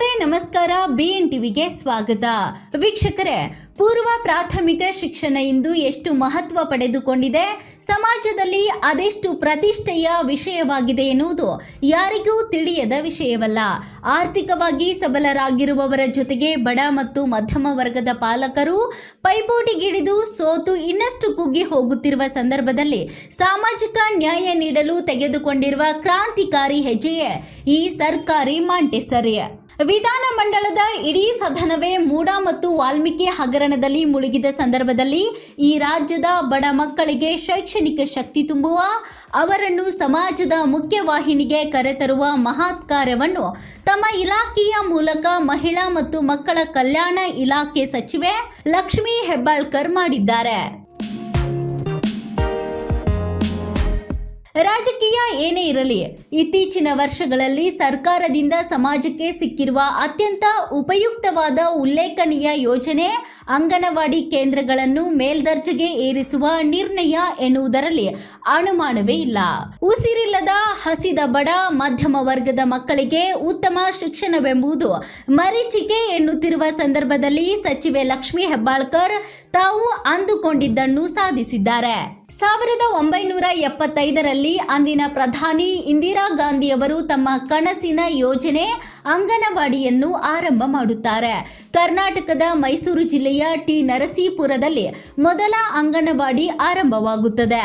B N ಟಿವಿಗೆ ಸ್ವಾಗತ. ವೀಕ್ಷಕರೇ, ಪೂರ್ವ ಪ್ರಾಥಮಿಕ ಶಿಕ್ಷಣ ಇಂದು ಎಷ್ಟು ಮಹತ್ವ ಪಡೆದುಕೊಂಡಿದೆ? ಸಮಾಜದಲ್ಲಿ ಅದೆಷ್ಟು ಪ್ರತಿಷ್ಠೆಯ ವಿಷಯವಾಗಿದೆ ಎನ್ನುವುದು ಯಾರಿಗೂ ತಿಳಿಯದ ವಿಷಯವಲ್ಲ. ಆರ್ಥಿಕವಾಗಿ ಸಬಲರಾಗಿರುವವರ ಜೊತೆಗೆ ಬಡ ಮತ್ತು ಮಧ್ಯಮ ವರ್ಗದ ಪಾಲಕರು ಪೈಪೋಟಿಗಿಳಿದು ಸೋತು ಇನ್ನಷ್ಟು ಕುಗ್ಗಿ ಹೋಗುತ್ತಿರುವ ಸಂದರ್ಭದಲ್ಲಿ ಸಾಮಾಜಿಕ ನ್ಯಾಯ ನೀಡಲು ತೆಗೆದುಕೊಂಡಿರುವ ಕ್ರಾಂತಿಕಾರಿ ಹೆಜ್ಜೆಯೇ ಈ ಸರ್ಕಾರಿ ಮಾಂಟೆಸರಿ ವಿಧಾನ ಮಂಡಲದ ಇಡೀ ಸದನವೇ ಮೂಡ ಮತ್ತು ವಾಲ್ಮೀಕಿ ಹಗರಣದಲ್ಲಿ ಮುಳುಗಿದ ಸಂದರ್ಭದಲ್ಲಿ ಈ ರಾಜ್ಯದ ಬಡ ಮಕ್ಕಳಿಗೆ ಶೈಕ್ಷಣಿಕ ಶಕ್ತಿ ತುಂಬುವ, ಅವರನ್ನು ಸಮಾಜದ ಮುಖ್ಯವಾಹಿನಿಗೆ ಕರೆತರುವ ಮಹತ್ ಕಾರ್ಯವನ್ನು ತಮ್ಮ ಇಲಾಖೆಯ ಮೂಲಕ ಮಹಿಳಾ ಮತ್ತು ಮಕ್ಕಳ ಕಲ್ಯಾಣ ಇಲಾಖೆ ಸಚಿವೆ ಲಕ್ಷ್ಮೀ ಹೆಬ್ಬಾಳ್ಕರ್ ಮಾಡಿದ್ದಾರೆ. ರಾಜಕೀಯ ಏನೇ ಇರಲಿ, ಇತ್ತೀಚಿನ ವರ್ಷಗಳಲ್ಲಿ ಸರ್ಕಾರದಿಂದ ಸಮಾಜಕ್ಕೆ ಸಿಕ್ಕಿರುವ ಅತ್ಯಂತ ಉಪಯುಕ್ತವಾದ ಉಲ್ಲೇಖನೀಯ ಯೋಜನೆ ಅಂಗನವಾಡಿ ಕೇಂದ್ರಗಳನ್ನು ಮೇಲ್ದರ್ಜೆಗೆ ಏರಿಸುವ ನಿರ್ಣಯ ಎನ್ನುವುದರಲ್ಲಿ ಅನುಮಾನವೇ ಇಲ್ಲ. ಉಸಿರಿಲ್ಲದ ಹಸಿದ ಬಡ ಮಧ್ಯಮ ವರ್ಗದ ಮಕ್ಕಳಿಗೆ ಉತ್ತಮ ಶಿಕ್ಷಣವೆಂಬುದು ಮರೀಚಿಕೆ ಎನ್ನುತ್ತಿರುವ ಸಂದರ್ಭದಲ್ಲಿ ಸಚಿವೆ ಲಕ್ಷ್ಮೀ ಹೆಬ್ಬಾಳ್ಕರ್ ತಾವು ಅಂದುಕೊಂಡಿದ್ದನ್ನು ಸಾಧಿಸಿದ್ದಾರೆ. ಸಾವಿರದ ಒಂಬೈನೂರ ಎಪ್ಪತ್ತೈದರಲ್ಲಿ ಅಂದಿನ ಪ್ರಧಾನಿ ಇಂದಿರಾ ಗಾಂಧಿಯವರು ತಮ್ಮ ಕನಸಿನ ಯೋಜನೆ ಅಂಗನವಾಡಿಯನ್ನು ಆರಂಭ ಮಾಡುತ್ತಾರೆ. ಕರ್ನಾಟಕದ ಮೈಸೂರು ಜಿಲ್ಲೆಯ ಟಿ ನರಸೀಪುರದಲ್ಲಿ ಮೊದಲ ಅಂಗನವಾಡಿ ಆರಂಭವಾಗುತ್ತದೆ.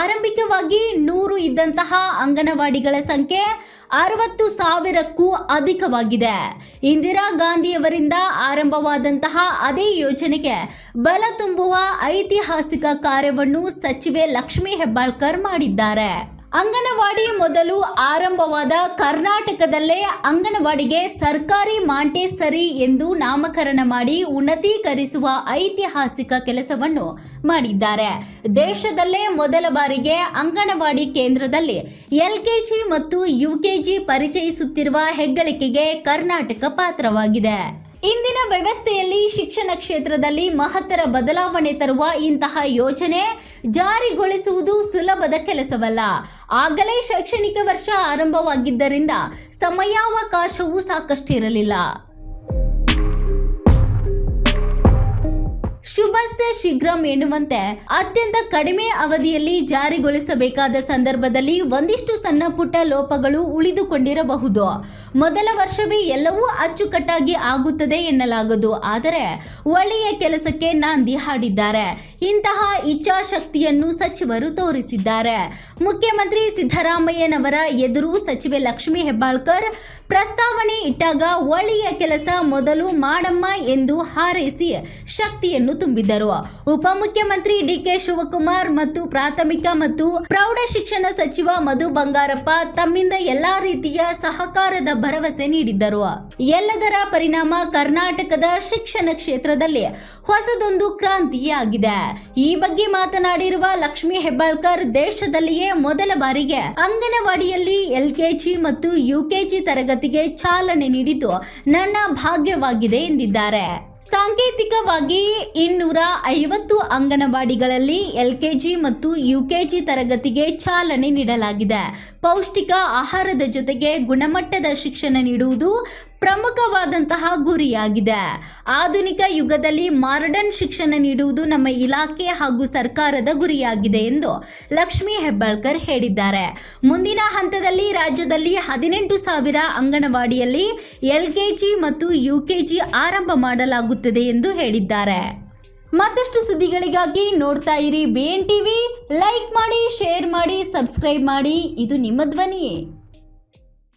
ಆರಂಭಿಕವಾಗಿ ನೂರು ಇದ್ದಂತಹ ಅಂಗನವಾಡಿಗಳ ಸಂಖ್ಯೆ ಅರವತ್ತು ಸಾವಿರಕ್ಕೂ ಅಧಿಕವಾಗಿದೆ. ಇಂದಿರಾ ಗಾಂಧಿಯವರಿಂದ ಆರಂಭವಾದಂತಹ ಅದೇ ಯೋಜನೆಗೆ ಬಲ ತುಂಬುವ ಐತಿಹಾಸಿಕ ಕಾರ್ಯವನ್ನು ಸಚಿವೆ ಲಕ್ಷ್ಮೀ ಹೆಬ್ಬಾಳ್ಕರ್ ಮಾಡಿದ್ದಾರೆ. ಅಂಗನವಾಡಿ ಮೊದಲು ಆರಂಭವಾದ ಕರ್ನಾಟಕದಲ್ಲೇ ಅಂಗನವಾಡಿಗೆ ಸರ್ಕಾರಿ ಮಾಂಟೇಸರಿ ಎಂದು ನಾಮಕರಣ ಮಾಡಿ ಉನ್ನತೀಕರಿಸುವ ಐತಿಹಾಸಿಕ ಕೆಲಸವನ್ನು ಮಾಡಿದ್ದಾರೆ. ದೇಶದಲ್ಲೇ ಮೊದಲ ಬಾರಿಗೆ ಅಂಗನವಾಡಿ ಕೇಂದ್ರದಲ್ಲಿ ಎಲ್ಕೆಜಿ ಮತ್ತು ಯುಕೆಜಿ ಪರಿಚಯಿಸುತ್ತಿರುವ ಹೆಗ್ಗಳಿಕೆಗೆ ಕರ್ನಾಟಕ ಪಾತ್ರವಾಗಿದೆ. ಇಂದಿನ ವ್ಯವಸ್ಥೆಯಲ್ಲಿ ಶಿಕ್ಷಣ ಕ್ಷೇತ್ರದಲ್ಲಿ ಮಹತ್ತರ ಬದಲಾವಣೆ ತರುವ ಇಂತಹ ಯೋಜನೆ ಜಾರಿಗೊಳಿಸುವುದು ಸುಲಭದ ಕೆಲಸವಲ್ಲ. ಆಗಲೇ ಶೈಕ್ಷಣಿಕ ವರ್ಷ ಆರಂಭವಾಗಿದ್ದರಿಂದ ಸಮಯಾವಕಾಶವೂ ಸಾಕಷ್ಟಿರಲಿಲ್ಲ. ಶುಭಸ್ಯ ಶೀಘ್ರಂ ಎನ್ನುವಂತೆ ಅತ್ಯಂತ ಕಡಿಮೆ ಅವಧಿಯಲ್ಲಿ ಜಾರಿಗೊಳಿಸಬೇಕಾದ ಸಂದರ್ಭದಲ್ಲಿ ಒಂದಿಷ್ಟು ಸಣ್ಣ ಪುಟ್ಟ ಲೋಪಗಳು ಉಳಿದುಕೊಂಡಿರಬಹುದು. ಮೊದಲ ವರ್ಷವೇ ಎಲ್ಲವೂ ಅಚ್ಚುಕಟ್ಟಾಗಿ ಆಗುತ್ತದೆ ಎನ್ನಲಾಗದು. ಆದರೆ ಒಳ್ಳೆಯ ಕೆಲಸಕ್ಕೆ ನಾಂದಿ ಹಾಡಿದ್ದಾರೆ. ಇಂತಹ ಇಚ್ಛಾಶಕ್ತಿಯನ್ನು ಸಚಿವರು ತೋರಿಸಿದ್ದಾರೆ. ಮುಖ್ಯಮಂತ್ರಿ ಸಿದ್ದರಾಮಯ್ಯನವರ ಎದುರು ಸಚಿವೆ ಲಕ್ಷ್ಮಿ ಹೆಬ್ಬಾಳ್ಕರ್ ಪ್ರಸ್ತಾವನೆ ಇಟ್ಟಾಗ ಒಳ್ಳೆಯ ಕೆಲಸ ಮೊದಲು ಮಾಡಮ್ಮ ಎಂದು ಹಾರೈಸಿ ಶಕ್ತಿಯನ್ನು ತುಂಬಿದ್ದರು. ಉಪಮುಖ್ಯಮಂತ್ರಿ ಡಿಕೆ ಶಿವಕುಮಾರ್ ಮತ್ತು ಪ್ರಾಥಮಿಕ ಮತ್ತು ಪ್ರೌಢ ಶಿಕ್ಷಣ ಸಚಿವ ಮಧು ಬಂಗಾರಪ್ಪ ತಮ್ಮಿಂದ ಎಲ್ಲಾ ರೀತಿಯ ಸಹಕಾರದ ಭರವಸೆ ನೀಡಿದ್ದರು. ಎಲ್ಲದರ ಪರಿಣಾಮ ಕರ್ನಾಟಕದ ಶಿಕ್ಷಣ ಕ್ಷೇತ್ರದಲ್ಲಿ ಹೊಸದೊಂದು ಕ್ರಾಂತಿಯಾಗಿದೆ. ಈ ಬಗ್ಗೆ ಮಾತನಾಡಿರುವ ಲಕ್ಷ್ಮೀ ಹೆಬ್ಬಾಳ್ಕರ್ ದೇಶದಲ್ಲಿಯೇ ಮೊದಲ ಬಾರಿಗೆ ಅಂಗನವಾಡಿಯಲ್ಲಿ ಎಲ್ಕೆಜಿ ಮತ್ತು ಯುಕೆಜಿ ತರಗತಿಗೆ ಚಾಲನೆ ನೀಡಿದ್ದು ನನ್ನ ಭಾಗ್ಯವಾಗಿದೆ ಎಂದಿದ್ದಾರೆ. ಸಾಂಕೇತಿಕವಾಗಿ ಇನ್ನೂರ ಐವತ್ತು ಅಂಗನವಾಡಿಗಳಲ್ಲಿ ಎಲ್ಕೆಜಿ ಮತ್ತು ಯುಕೆಜಿ ತರಗತಿಗೆ ಚಾಲನೆ ನೀಡಲಾಗಿದೆ. ಪೌಷ್ಟಿಕ ಆಹಾರದ ಜೊತೆಗೆ ಗುಣಮಟ್ಟದ ಶಿಕ್ಷಣ ನೀಡುವುದು ಪ್ರಮುಖವಾದಂತಹ ಗುರಿಯಾಗಿದೆ. ಆಧುನಿಕ ಯುಗದಲ್ಲಿ ಮಾರ್ಡನ್ ಶಿಕ್ಷಣ ನೀಡುವುದು ನಮ್ಮ ಇಲಾಖೆ ಹಾಗೂ ಸರ್ಕಾರದ ಗುರಿಯಾಗಿದೆ ಎಂದು ಲಕ್ಷ್ಮಿ ಹೆಬ್ಬಾಳ್ಕರ್ ಹೇಳಿದ್ದಾರೆ. ಮುಂದಿನ ಹಂತದಲ್ಲಿ ರಾಜ್ಯದಲ್ಲಿ ಹದಿನೆಂಟು ಸಾವಿರ ಅಂಗನವಾಡಿಯಲ್ಲಿ ಎಲ್ಕೆಜಿ ಮತ್ತು ಯುಕೆಜಿ ಆರಂಭ ಮಾಡಲಾಗುತ್ತದೆ ಎಂದು ಹೇಳಿದ್ದಾರೆ. ಮತ್ತಷ್ಟು ಸುದ್ದಿಗಳಿಗಾಗಿ ನೋಡ್ತಾ ಇರಿ ಬಿ ಎನ್ ಟಿವಿ. ಲೈಕ್ ಮಾಡಿ, ಶೇರ್ ಮಾಡಿ, ಸಬ್ಸ್ಕ್ರೈಬ್ ಮಾಡಿ. ಇದು ನಿಮ್ಮ ಧ್ವನಿ